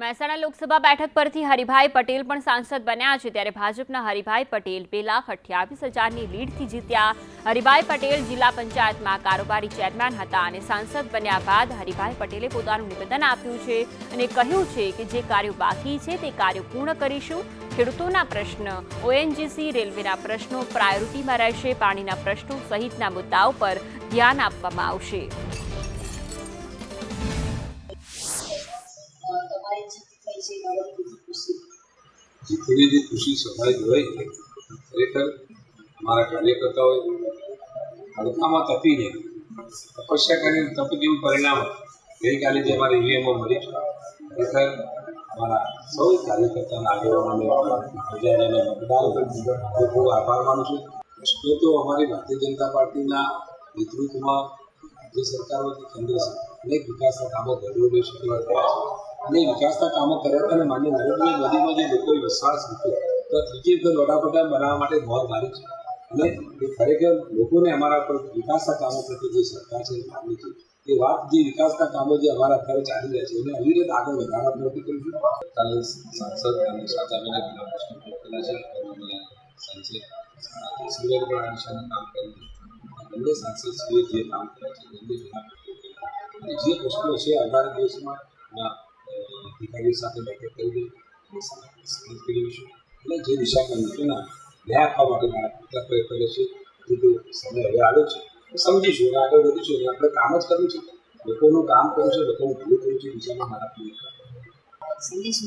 મહેસાણા લોકસભા બેઠક પરથી હરિભાઈ પટેલ પણ સાંસદ બન્યા છે ત્યારે ભાજપના હરિભાઈ પટેલ બે લાખ અઠ્યાવીસ હજારની લીડથી જીત્યા. હરિભાઈ પટેલ જિલ્લા પંચાયતમાં કારોબારી ચેરમેન હતા અને સાંસદ બન્યા બાદ હરિભાઈ પટેલે પોતાનું નિવેદન આપ્યું છે અને કહ્યું છે કે જે કાર્યો બાકી છે તે કાર્યો પૂર્ણ કરીશું. ખેડૂતોના પ્રશ્ન, ઓએનજીસી રેલવેના પ્રશ્નો પ્રાયોરિટીમાં રહેશે, પાણીના પ્રશ્નો સહિતના મુદ્દાઓ પર ધ્યાન આપવામાં આવશે. જીતની જે ખુશી હોય છે ખરેખર અમારા કાર્યકર્તાઓએ હડકામાં તપીને તપસ્યા કરીને તપ જેવું પરિણામ ગઈકાલે જે અમારે ઈવીએમમાં મળી છે, ખરેખર અમારા સૌ કાર્યકર્તાના આગેવાનોને પ્રજાને મતદારો ખૂબ ખૂબ આભાર માનું છું. પ્રશ્નો તો અમારી ભારતીય જનતા પાર્ટીના નેતૃત્વમાં જે સરકારોથી કેન્દ્ર છે અનેક વિકાસના કામો જરૂરી શરૂઆત છે. અને વિકાસના કામો કર્યા અને માન્ય નરેન્દ્ર મોદીમાં જે લોકોએ વિશ્વાસ મૂક્યો, તો ત્રીજી વખત વડાપ્રધાન બનાવવા માટે બહુ મારી છે. અને એ ખરેખર લોકોને અમારા પર વિકાસના કામો પ્રત્યે જે સરકાર છે માની છે, એ વાત જે વિકાસના કામો જે અમારા અત્યારે ચાલી રહ્યા છે, એને આવી રીતે આગળ વધારવા પ્રયત્ન કરીશું કાલે સાંસદ અને સાચાબેને ઘણા પ્રશ્નો પૂછેલા છે સાંસદ કેસરીએ પણ આ દિશાનું કામ કર્યું બંને સાંસદશ્રીએ જે કામ કર્યા છે, બંને જે પ્રશ્નો છે, આવનારા દિવસમાં અધિકારીઓ સાથે બેઠક કરી કરીશું અને જે દિશામાં નીચેના ન્યાય આપવા માટે મારા પૂરતા પ્રયત્નો રહેશે જેટલો સમય હવે આવ્યો છે. સમજીશું અને આગળ વધીશું અને આપણે કામ જ કરવું છે. લોકોનું કામ કરવું છે, લોકોનું ભલું કરવું છે દિશામાં મારા પ્રયત્નો સંદેશ